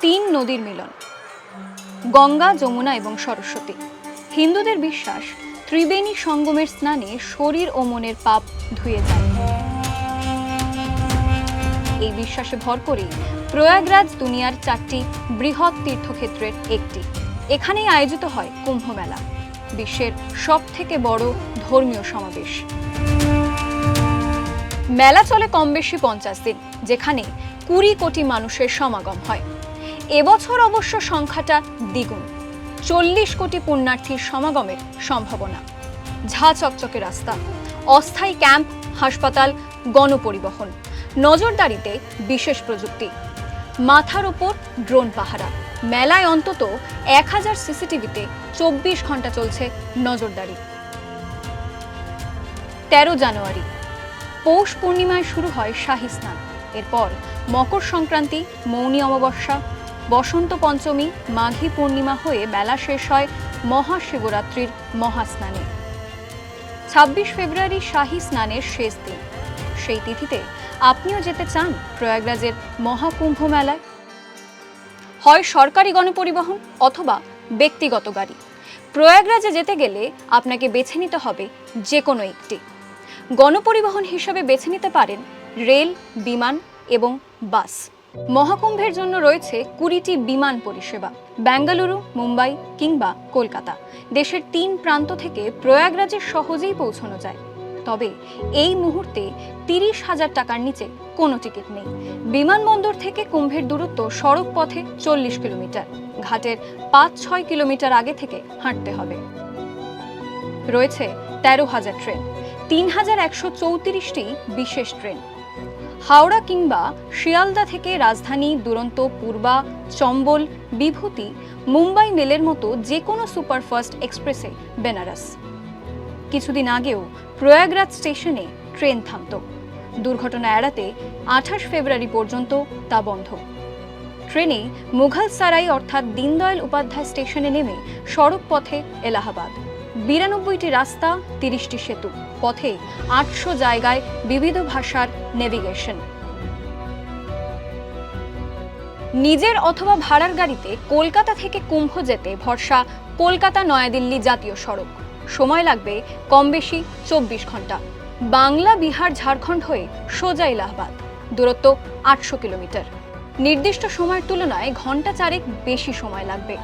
তিন নদীর মিলন, গঙ্গা, যমুনা এবং সরস্বতী। হিন্দুদের বিশ্বাস, ত্রিবেণী সঙ্গমের স্নানে শরীর ও মনের পাপ ধুয়ে যায়। এই বিশ্বাসে ভর করেই প্রয়াগরাজ দুনিয়ার চারটি বৃহৎ তীর্থক্ষেত্রের একটি। এখানেই আয়োজিত হয় কুম্ভমেলা, বিশ্বের সব থেকে বড় ধর্মীয় সমাবেশ। মেলা চলে কম বেশি পঞ্চাশ দিন, যেখানে কুড়ি কোটি মানুষের সমাগম হয়। এবছর অবশ্য সংখ্যাটা দ্বিগুণ, চল্লিশ কোটি পুণ্যার্থীর সমাগমের সম্ভাবনা। ঝা চকচকে রাস্তা, অস্থায়ী ক্যাম্প, হাসপাতাল, গণপরিবহন, নজরদারিতে বিশেষ প্রযুক্তি। মাথার ওপর ড্রোন পাহারা, মেলায় অন্তত এক হাজার সিসিটিভিতে চব্বিশ ঘণ্টা চলছে নজরদারি। তেরো জানুয়ারি পৌষ পূর্ণিমায় শুরু হয় শাহী স্নান। এরপর মকর সংক্রান্তি, মৌনী অমাবস্যা, বসন্ত পঞ্চমী, মাঘী পূর্ণিমা হয়ে মেলা শেষ হয় মহাশিবরাত্রির মহাস্নানে। ছাব্বিশ ফেব্রুয়ারি শাহী স্নানের শেষ দিন। সেই তিথিতে আপনিও যেতে চান প্রয়াগরাজের মহাকুম্ভ মেলায়? হয় সরকারি গণপরিবহন অথবা ব্যক্তিগত গাড়ি? প্রয়াগরাজে যেতে গেলে আপনাকে বেছে নিতে হবে যে কোনো একটি। গণপরিবহন হিসেবে বেছে নিতে পারেন রেল, বিমান এবং বাস। মহাকুম্ভের জন্য রয়েছে কুড়িটি বিমান পরিষেবা, বেঙ্গালুরু, মুম্বাই কিংবা কলকাতা। দেশের তিন প্রান্ত থেকে প্রয়াগরাজে সহজেই পৌঁছানো যায়। তবে এই মুহূর্তে তিরিশ হাজার টাকার নিচে কোনো টিকিট নেই। বিমানবন্দর থেকে কুম্ভের দূরত্ব সড়ক পথে চল্লিশ কিলোমিটার। ঘাটের পাঁচ ছয় কিলোমিটার আগে থেকে হাঁটতে হবে। রয়েছে তেরো হাজার ট্রেন। তিন হাজার একশো চৌত্রিশটি বিশেষ ট্রেন। হাওড়া কিংবা শিয়ালদা থেকে রাজধানী, দুরন্ত, পূর্বা, চম্বল, বিভূতি, মুম্বাই মেলের মতো যে কোনো সুপারফাস্ট এক্সপ্রেসে বেনারস। কিছুদিন আগেও প্রয়াগরাজ স্টেশনে ট্রেন থামত। দুর্ঘটনা এড়াতে আঠাশ ফেব্রুয়ারি পর্যন্ত তা বন্ধ। ট্রেনে মুঘল সারাই অর্থাৎ দীনদয়াল উপাধ্যায় স্টেশনে নেমে সড়ক পথে এলাহাবাদ। বিরানব্বইটি রাস্তা, তিরিশটি সেতু, পথে আটশো জায়গায় বিবিধ ভাষার নেভিগেশন নিজের অথবা ভাড়ার গাড়িতে কলকাতা থেকে কুম্ভ যেতে ভরসা কলকাতা নয়াদিল্লি জাতীয় সড়ক। সময় লাগবে কম বেশি চব্বিশ ঘণ্টা। বাংলা, বিহার, ঝাড়খণ্ড হয়ে সোজা ইলাহাবাদ দূরত্ব আটশো কিলোমিটার। নির্দিষ্ট সময়ের তুলনায় ঘণ্টা চারেক বেশি সময় লাগবে।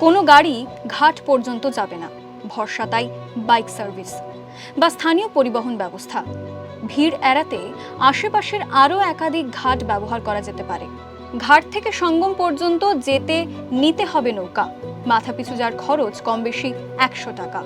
কোনো গাড়ি ঘাট পর্যন্ত যাবে না। ভরসা তাই বাইক সার্ভিস বা স্থানীয় পরিবহন ব্যবস্থা। ভিড় এড়াতে আশেপাশের আরও একাধিক ঘাট ব্যবহার করা যেতে পারে। ঘাট থেকে সঙ্গম পর্যন্ত যেতে নিতে হবে নৌকা। মাথাপিছু যার খরচ কম বেশি একশো টাকা।